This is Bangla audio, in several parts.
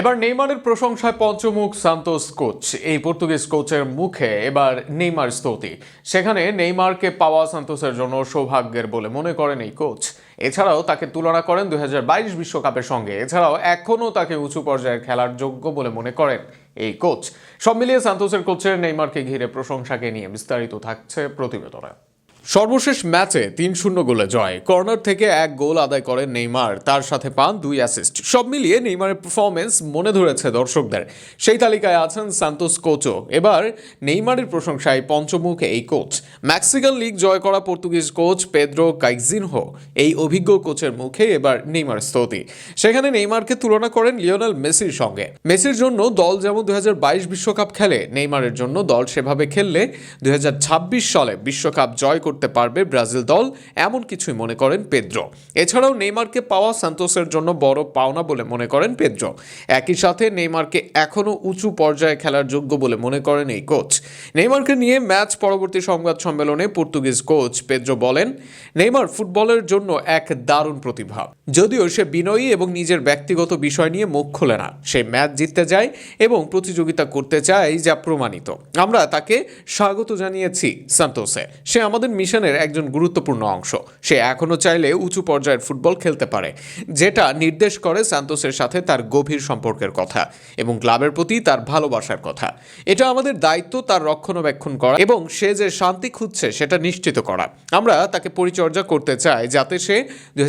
এবার নেইমারের প্রশংসায় পঞ্চমুখ সান্তোস কোচ। এই পর্তুগিজ কোচের মুখে এবার নেইমার স্তুতি। সেখানে নেইমারকে পাওয়া সান্তোসের জন্য সৌভাগ্যের বলে মনে করেন এই কোচ। এছাড়াও তাকে তুলনা করেন দুই বিশ্বকাপের সঙ্গে। এছাড়াও এখনও তাকে উঁচু পর্যায়ের খেলার যোগ্য বলে মনে করেন এই কোচ। সব মিলিয়ে সান্তোসের কোচের নেইমারকে ঘিরে প্রশংসাকে নিয়ে বিস্তারিত থাকছে প্রতিবেদনে। সর্বশেষ ম্যাচে তিন শূন্য গোলে জয়। কর্নার থেকে এক গোল আদায় করেন নেইমার। তার সাথে পান দুই অ্যাসিস্ট সব মিলিয়ে নেইমারের পারফরমেন্স মনে ধরেছে দর্শকদের। সেই তালিকায় আছেন সান্তোস কোচও এবার নেইমারের প্রশংসায় পঞ্চমুখ এই কোচ। মেক্সিকান লিগ জয় করা পর্তুগিজ কোচ পেদ্রো কাইজিনহো। এই অভিজ্ঞ কোচের মুখে এবার নেইমার স্তুতি। সেখানে নেইমারকে তুলনা করেন লিওনেল মেসির সঙ্গে। মেসির জন্য দল যেমন দুই বিশ্বকাপ খেলে, নেইমারের জন্য দল সেভাবে খেললে দুই হাজার ছাব্বিশ সালে বিশ্বকাপ জয় করতে পারবে ব্রাজিল দল, এমন কিছুই মনে করেন পেদ্রো। এছাড়াও নেইমারকে পাওয়া সান্তোসের জন্য বড় পাওনা বলে মনে করেন পেদ্রো। একই সাথে নেইমারকে এখনও উঁচু পর্যায়ে খেলার যোগ্য বলে মনে করেন এই কোচ। নেইমারকে নিয়ে ম্যাচ পরবর্তী সংবাদ সম্মেলনে পর্তুগিজ কোচ পেদ্রো বলেন, নেইমার ফুটবলের জন্য এক দারুণ প্রতিভা। যদিও সে বিনয়ী এবং নিজের ব্যক্তিগত বিষয় নিয়ে মুখ খোলে না। সে ম্যাচ জিততে যায় এবং প্রতিযোগিতা করতে চায় যা প্রমাণিত। আমরা তাকে স্বাগত জানিয়েছি সান্তোসে। সে আমাদের মিশনের একজন গুরুত্বপূর্ণ অংশ। সে এখনও চাইলে উঁচু পর্যায়ের ফুটবল খেলতে পারে, যেটা নির্দেশ করে সান্তোসের সাথে তার গভীর সম্পর্কের কথা এবং ক্লাবের প্রতি তার ভালোবাসার কথা। এটা আমাদের দায়িত্ব, তার রক্ষণাবেক্ষণ করা এবং সে যে শান্তি খুঁজছে সেটা নিশ্চিত করা। আমরা তাকে পরিচর্যা করতে চাই যাতে সে দুই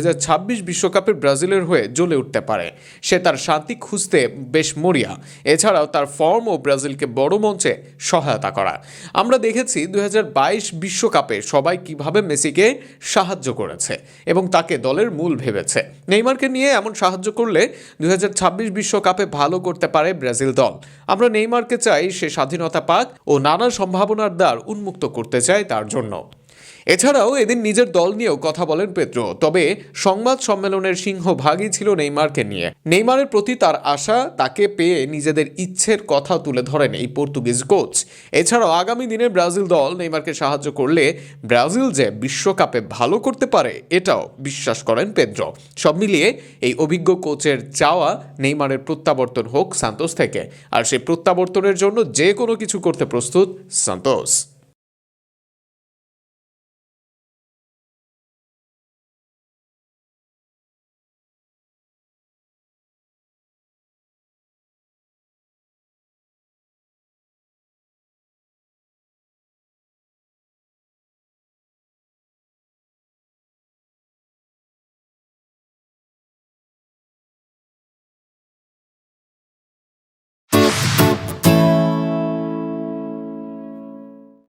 বিশ্বকাপে ব্রাজিলের হয়ে জ্বলে উঠতে পারে। সে তার শান্তি খুঁজতে বেশ মরিয়া। এছাড়াও তার ফর্ম ও ব্রাজিলকে বড় মঞ্চে সহায়তা করা। আমরা দেখেছি দুই বিশ্বকাপে সবাই কীভাবে মেসিকে সাহায্য করেছে এবং তাকে দলের মূল ভেবেছে। নেইমারকে নিয়ে এমন সাহায্য করলে দুই বিশ্বকাপে ভালো করতে পারে ব্রাজিল দল। আমরা নেইমারকে চাই সে স্বাধীনতা পাক ও নানা সম্ভাবনার দ্বার উন্মুক্ত করতে চাই তার জন্য। এছাড়াও এদিন নিজের দল নিয়েও কথা বলেন পেত্রো তবে সংবাদ সম্মেলনের সিংহভাগই ছিল নেইমারকে নিয়ে। নেইমারের প্রতি তার আশা, তাকে পেয়ে নিজেদের ইচ্ছের কথা তুলে ধরেন এই পর্তুগিজ কোচ। এছাড়াও আগামী দিনে ব্রাজিল দল নেইমারকে সাহায্য করলে ব্রাজিল যে বিশ্বকাপে ভালো করতে পারে, এটাও বিশ্বাস করেন পেদ্রো। সব মিলিয়ে এই অভিজ্ঞ কোচের চাওয়া নেইমারের প্রত্যাবর্তন হোক সান্তোস থেকে। আর সেই প্রত্যাবর্তনের জন্য যে কোনো কিছু করতে প্রস্তুত সান্তোস।